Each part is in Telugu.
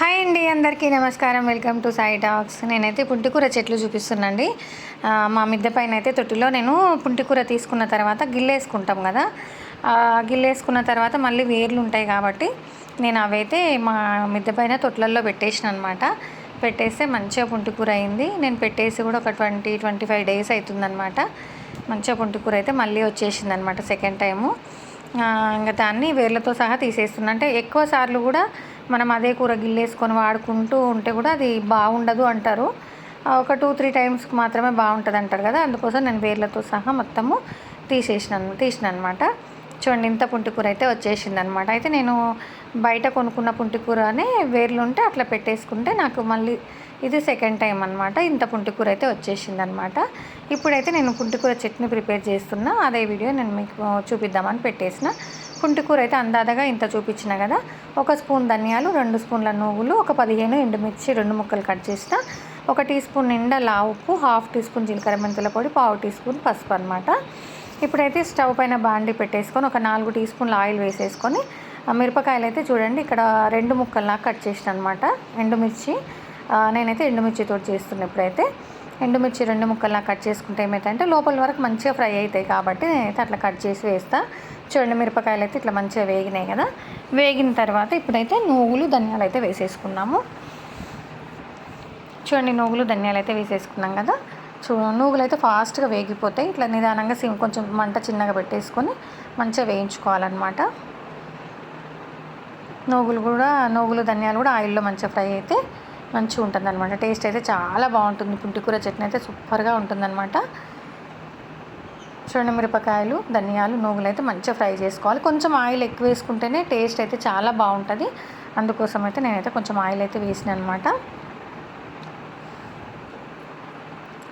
హాయ్ అండి అందరికీ నమస్కారం. Welcome to Sai talks. నేనైతే పుంటికూర చెట్లు చూపిస్తున్నాండి మా మిద్దె పైన అయితే తొట్టిలో నేను పుంటికూర తీసుకున్న తర్వాత గిల్లేసుకుంటాం కదా. గిల్లేసుకున్న తర్వాత మళ్ళీ వేర్లు ఉంటాయి కాబట్టి నేను అవైతే మా మిద్దె పైన తొట్లల్లో పెట్టేసిన అనమాట పెట్టేస్తే మంచిగా పుంటికూర అయింది. నేను పెట్టేసి కూడా ఒక ట్వంటీ ట్వంటీ ఫైవ్ డేస్ అవుతుందన్నమాట మంచిగా పుంటికూర అయితే మళ్ళీ వచ్చేసింది అనమాట సెకండ్ టైము. ఇంకా దాన్ని వేర్లతో సహా తీసేస్తున్నాను అంటే ఎక్కువ సార్లు కూడా మనం అదే కూర గిల్లేసుకొని వాడుకుంటూ ఉంటే కూడా అది బాగుండదు అంటారు. ఒక టూ త్రీ టైమ్స్కి మాత్రమే బాగుంటుంది అంటారు కదా. అందుకోసం నేను వేర్లతో సహా మొత్తము తీసేసినాను తీసిన అనమాట చూడండి ఇంత పుంటికూర అయితే వచ్చేసింది అనమాట అయితే నేను బయట కొనుక్కున్న పుంటికూరనే వేర్లు ఉంటే అట్లా పెట్టేసుకుంటే నాకు మళ్ళీ ఇది సెకండ్ టైం అనమాట. ఇంత పుంటికూర అయితే వచ్చేసింది అనమాట ఇప్పుడైతే నేను పుంటికూర చట్నీ ప్రిపేర్ చేస్తున్నా. అదే వీడియో నేను మీకు చూపిద్దామని పెట్టేసిన. పుంటికూర అయితే అందాదగా ఇంత చూపించిన కదా. ఒక స్పూన్ ధనియాలు రెండు స్పూన్ల నువ్వులు ఒక పదిహేను ఎండుమిర్చి రెండు ముక్కలు కట్ చేసిన. ఒక టీ స్పూన్ నిండా లా ఉప్పు హాఫ్ టీ స్పూన్ జీలకర్ర మెంతుల పొడి పావు టీ స్పూన్ పసుపు అనమాట. ఇప్పుడైతే స్టవ్ పైన బాండి పెట్టేసుకొని ఒక నాలుగు టీ స్పూన్ల ఆయిల్ వేసేసుకొని మిరపకాయలు అయితే చూడండి ఇక్కడ రెండు ముక్కల్లా కట్ చేసిన అనమాట ఎండుమిర్చి నేనైతే ఎండుమిర్చితో చేస్తున్నా ఇప్పుడైతే. ఎండుమిర్చి రెండు ముక్కల్లా కట్ చేసుకుంటే ఏమైతే లోపల వరకు మంచిగా ఫ్రై అవుతాయి కాబట్టి నేనైతే అట్లా కట్ చేసి వేస్తా. చూడండి మిరపకాయలు అయితే ఇట్లా మంచిగా వేగినాయి కదా. వేగిన తర్వాత ఇప్పుడైతే నువ్వులు ధనియాలు అయితే వేసేసుకున్నాము. చూడండి నువ్వులు ధనియాలు అయితే వేసేసుకున్నాం కదా. చూ నువ్వులు అయితే ఫాస్ట్గా వేగిపోతాయి. ఇట్లా నిదానంగా సిమ్ కొంచెం మంట చిన్నగా పెట్టేసుకొని మంచిగా వేయించుకోవాలన్నమాట. నువ్వులు కూడా నువ్వులు ధనియాలు కూడా ఆయిల్లో మంచిగా ఫ్రై అయితే మంచిగా ఉంటుంది అనమాట టేస్ట్ అయితే చాలా బాగుంటుంది. పుంటికూర చట్నీ అయితే సూపర్గా ఉంటుందన్నమాట. చూడండి మిరపకాయలు ధనియాలు నువ్వులు అయితే మంచిగా ఫ్రై చేసుకోవాలి. కొంచెం ఆయిల్ ఎక్కువ వేసుకుంటేనే టేస్ట్ అయితే చాలా బాగుంటుంది. అందుకోసం అయితే నేనైతే కొంచెం ఆయిల్ అయితే వేసిన అనమాట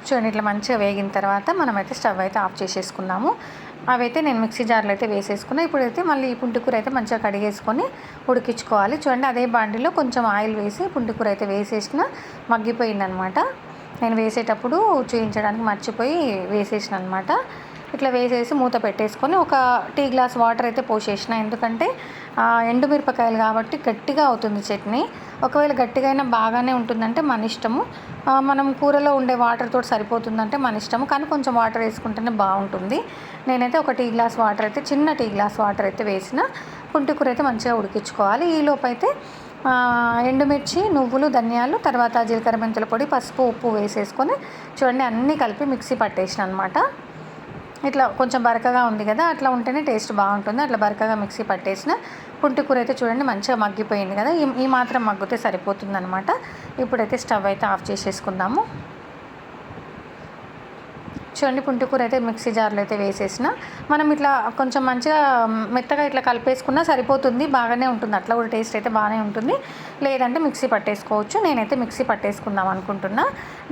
చూడండి ఇట్లా మంచిగా వేగిన తర్వాత మనమైతే స్టవ్ అయితే ఆఫ్ చేసేసుకున్నాము. అవైతే నేను మిక్సీ జార్లో అయితే వేసేసుకున్నా. ఇప్పుడైతే మళ్ళీ ఈ పుంటికూర అయితే మంచిగా కడిగేసుకొని ఉడికించుకోవాలి. చూడండి అదే బాండిలో కొంచెం ఆయిల్ వేసి పుంటికూర అయితే వేసేసిన మగ్గిపోయిందనమాట. నేను వేసేటప్పుడు చూపించడానికి మర్చిపోయి వేసేసిన అనమాట. ఇట్లా వేసేసి మూత పెట్టేసుకొని ఒక టీ గ్లాస్ వాటర్ అయితే పోసేసిన. ఎందుకంటే ఎండుమిరపకాయలు కాబట్టి గట్టిగా అవుతుంది చట్నీ. ఒకవేళ గట్టిగా అయినా బాగానే ఉంటుందంటే మన ఇష్టము. మనం కూరలో ఉండే వాటర్ తోటి సరిపోతుందంటే మన ఇష్టము. కానీ కొంచెం వాటర్ వేసుకుంటేనే బాగుంటుంది. నేనైతే ఒక టీ గ్లాస్ వాటర్ అయితే చిన్న టీ గ్లాస్ వాటర్ అయితే వేసిన. పుంటికూర అయితే మంచిగా ఉడికించుకోవాలి. ఈ లోపు అయితే ఎండుమిర్చి నువ్వులు ధనియాలు తర్వాత జీలకర్ర మెంతుల పొడి పసుపు ఉప్పు వేసేసుకొని చూడండి అన్నీ కలిపి మిక్సీ పట్టేసిన అనమాట ఇట్లా కొంచెం బరకగా ఉంది కదా అట్లా ఉంటేనే టేస్ట్ బాగుంటుంది. అట్లా బరకగా మిక్సీ పట్టేసిన పుంటికూర అయితే చూడండి మంచిగా మగ్గిపోయింది కదా. ఈ ఈ మాత్రం మగ్గితే సరిపోతుంది అనమాట ఇప్పుడైతే స్టవ్ అయితే ఆఫ్ చేసేసుకుందాము. చూడండి పుంటికూర అయితే మిక్సీ జార్లో అయితే వేసేసిన. మనం ఇట్లా కొంచెం మంచిగా మెత్తగా ఇట్లా కలిపేసుకున్నా సరిపోతుంది బాగానే ఉంటుంది. అట్లా కూడా టేస్ట్ అయితే బాగానే ఉంటుంది. లేదంటే మిక్సీ పట్టేసుకోవచ్చు. నేనైతే మిక్సీ పట్టేసుకుందాం అనుకుంటున్నా.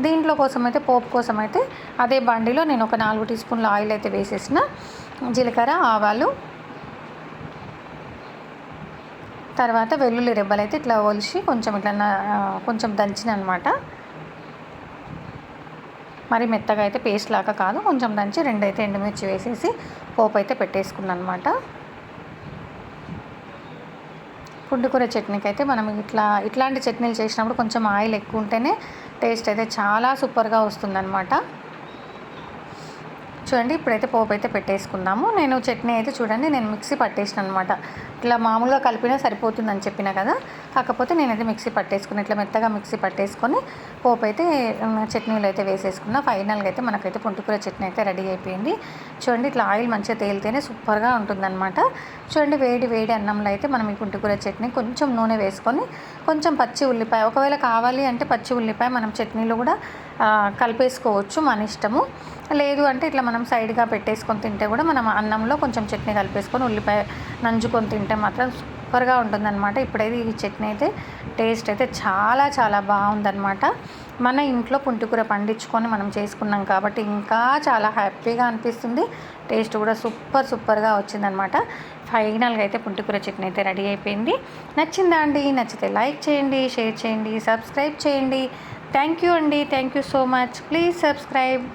దీంట్లో కోసం అయితే పోపు కోసం అయితే అదే బండిలో నేను ఒక నాలుగు టీ స్పూన్ల ఆయిల్ అయితే వేసేసిన. జీలకర్ర ఆవాలు తర్వాత వెల్లుల్లి రెబ్బలు అయితే ఇట్లా ఒలిచి కొంచెం ఇట్లా కొంచెం దంచిన అనమాట మరి మెత్తగా అయితే పేస్ట్ లాగా కాదు కొంచెం దంచి రెండైతే ఎండుమిర్చి వేసేసి పోపు అయితే పెట్టేసుకున్నాను అనమాట పుండుకూర చట్నీకి అయితే మనం ఇట్లా ఇట్లాంటి చట్నీలు చేసినప్పుడు కొంచెం ఆయిల్ ఎక్కువ ఉంటేనే టేస్ట్ అయితే చాలా సూపర్గా వస్తుందన్నమాట చూడండి ఇప్పుడైతే పోపు అయితే పెట్టేసుకుందాము. నేను చట్నీ అయితే చూడండి నేను మిక్సీ పట్టేసిన అనమాట ఇట్లా మామూలుగా కలిపినా సరిపోతుందని చెప్పిన కదా కాకపోతే నేనైతే మిక్సీ పట్టేసుకుని ఇట్లా మెత్తగా మిక్సీ పట్టేసుకొని పోపు అయితే చట్నీలు అయితే వేసేసుకున్నా. ఫైనల్గా అయితే మనకైతే పుంటికూర చట్నీ అయితే రెడీ అయిపోయింది. చూడండి ఇట్లా ఆయిల్ మంచిగా తేలితేనే సూపర్గా ఉంటుందన్నమాట. చూడండి వేడి వేడి అన్నంలో అయితే మనం ఈ పుంటికూర చట్నీ కొంచెం నూనె వేసుకొని కొంచెం పచ్చి ఉల్లిపాయ. ఒకవేళ కావాలి అంటే పచ్చి ఉల్లిపాయ మనం చట్నీలో కూడా కలిపేసుకోవచ్చు మన ఇష్టము. లేదు అంటే ఇట్లా మనం సైడ్గా పెట్టేసుకొని తింటే కూడా మనం అన్నంలో కొంచెం చట్నీ కలిపేసుకొని ఉల్లిపాయ నంజుకొని తింటే మాత్రం సూపర్గా ఉంటుందన్నమాట. ఇప్పుడైతే ఈ చట్నీ అయితే టేస్ట్ అయితే చాలా చాలా బాగుందన్నమాట. మన ఇంట్లో పుంటికూర పండించుకొని మనం చేసుకున్నాం కాబట్టి ఇంకా చాలా హ్యాపీగా అనిపిస్తుంది. టేస్ట్ కూడా సూపర్ సూపర్గా వచ్చిందనమాట ఫైనల్గా అయితే పుంటికూర చట్నీ అయితే రెడీ అయిపోయింది. నచ్చిందా అండి? నచ్చితే లైక్ చేయండి షేర్ చేయండి సబ్స్క్రైబ్ చేయండి. థ్యాంక్ యూ అండి. Thank you so much. Please subscribe.